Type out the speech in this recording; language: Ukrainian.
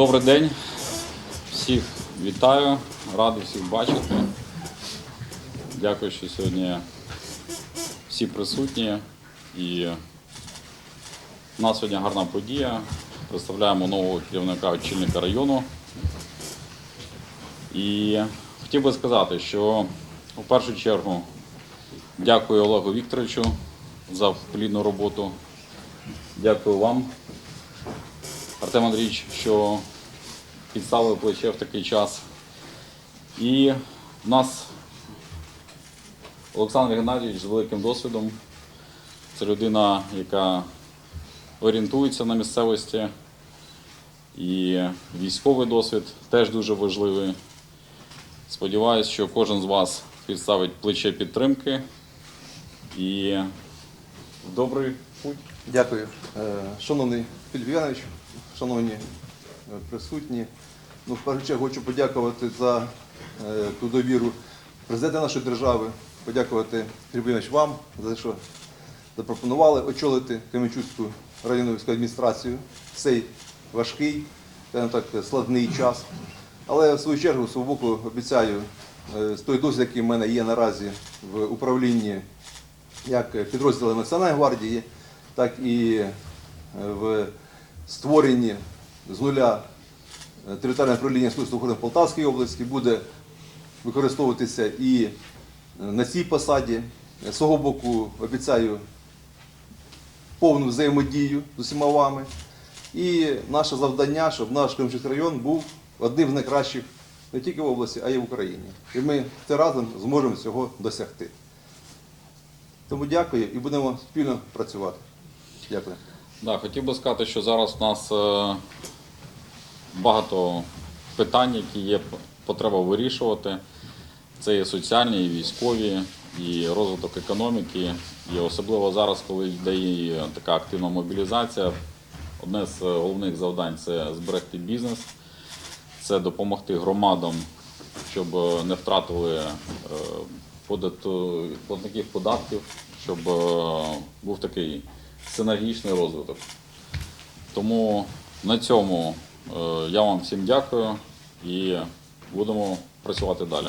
Добрий день. Всіх вітаю, радий всіх бачити. Дякую, що сьогодні всі присутні. І у нас сьогодні гарна подія. Представляємо нового керівника очільника району. І хотів би сказати, що у першу чергу дякую Олегу Вікторовичу за плідну роботу. Дякую вам, Артем Андрійович, що підставили плече в такий час. І в нас Олександр Геннадійович з великим досвідом. Це людина, яка орієнтується на місцевості. І військовий досвід теж дуже важливий. Сподіваюсь, що кожен з вас підставить плече підтримки. І добрий путь. Дякую. Е, Шановний Філіп Іванович, шановні е, присутні. Ну, в першу чергу хочу подякувати за е, ту довіру президента нашої держави, подякувати Філіп Іванович вам за те, що запропонували очолити Кременчуцьку районну військову адміністрацію в цей важкий, так, складний час. Але в свою чергу, свого боку, обіцяю, з той досвід, який в мене є наразі в управлінні як підрозділи Національної гвардії, так і е, в створенні з нуля е, територіального управління Служби охорони в Полтавській області буде використовуватися і е, на цій посаді. З свого боку обіцяю повну взаємодію з усіма вами. І наше завдання, щоб наш Кримчук район був одним з найкращих не тільки в області, а й в Україні. І ми це разом зможемо цього досягти. Тому дякую і будемо спільно працювати. Дякую. Да, хотів би сказати, що зараз у нас е, багато питань, які є потреба вирішувати. Це і соціальні, і військові, і розвиток економіки. І особливо зараз, коли йде і така активна мобілізація, одне з головних завдань це зберегти бізнес, це допомогти громадам, щоб е, не втратили е, подату- платників податків, щоб е, був такий синергічний розвиток. Тому на цьому е, я вам всім дякую і будемо працювати далі.